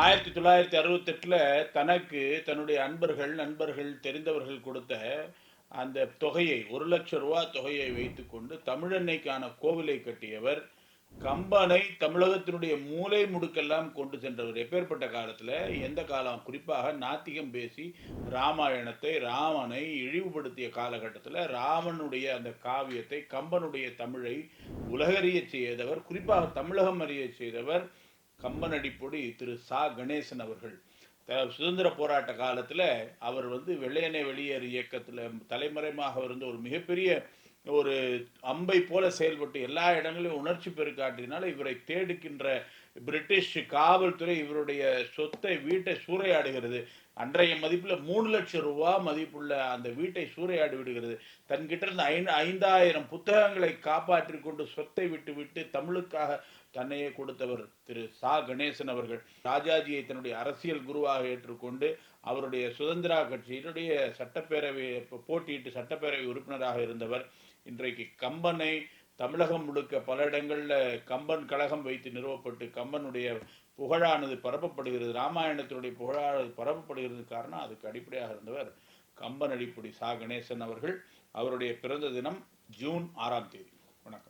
ஆயிரத்தி தொள்ளாயிரத்தி அறுபத்தெட்டில் தனக்கு தன்னுடைய அன்பர்கள் நண்பர்கள் தெரிந்தவர்கள் கொடுத்த அந்த தொகையை ஒரு லட்சம் ரூபா தொகையை வைத்துக்கொண்டு தமிழன்னைக்கான கோவிலை கட்டியவர் கம்பனை தமிழகத்தினுடைய மூலை முடுக்கெல்லாம் கொண்டு சென்றவர். எப்பேற்பட்ட காலத்தில்? எந்த காலம்? குறிப்பாக நாத்திகம் பேசி ராமாயணத்தை ராமனை இழிவுபடுத்திய காலகட்டத்தில் ராமனுடைய அந்த காவியத்தை கம்பனுடைய தமிழை உலகறிய செய்தவர். குறிப்பாக தமிழகம் அறிய செய்தவர் கம்பன் அடிப்பொடி திரு சா. கணேசன் அவர்கள். சுதந்திர போராட்ட காலத்தில் அவர் வந்து வெள்ளையனே வெளியேறு இயக்கத்தில் தலைமறைமாக இருந்த ஒரு மிகப்பெரிய ஒரு அம்பை போல செயல்பட்டு எல்லா இடங்களிலும் உணர்ச்சி பெருக்காட்டினால இவரை தேடுகின்ற பிரிட்டிஷ் காவல்துறை இவருடைய சொத்தை வீட்டை சூறையாடுகிறது. அன்றைய மதிப்பில் மூணு லட்சம் ரூபா மதிப்புள்ள அந்த வீட்டை சூறையாடி விடுகிறது. தன்கிட்ட இருந்த ஐந்து ஐந்தாயிரம் புத்தகங்களை காப்பாற்றி கொண்டு சொத்தை விட்டு விட்டு தமிழுக்காக தன்னையே கொடுத்தவர் திரு சா. கணேசன் அவர்கள். ராஜாஜியை தன்னுடைய அரசியல் குருவாக ஏற்றுக்கொண்டு அவருடைய சுதந்திரா கட்சியினுடைய சட்டப்பேரவை போட்டியிட்டு சட்டப்பேரவை உறுப்பினராக இருந்தவர். இன்றைக்கு கம்பனை தமிழகம் முழுக்க பல இடங்களில் கம்பன் கழகம் வைத்து நிறுவப்பட்டு கம்பனுடைய புகழானது பரப்பப்படுகிறது. ராமாயணத்தினுடைய புகழானது பரப்பப்படுகிறது. காரணம் அதுக்கு அடிப்படையாக இருந்தவர் கம்பன் அடிப்படை சா. கணேசன் அவர்கள். அவருடைய பிறந்த தினம் ஜூன் ஆறாம் தேதி. வணக்கம்.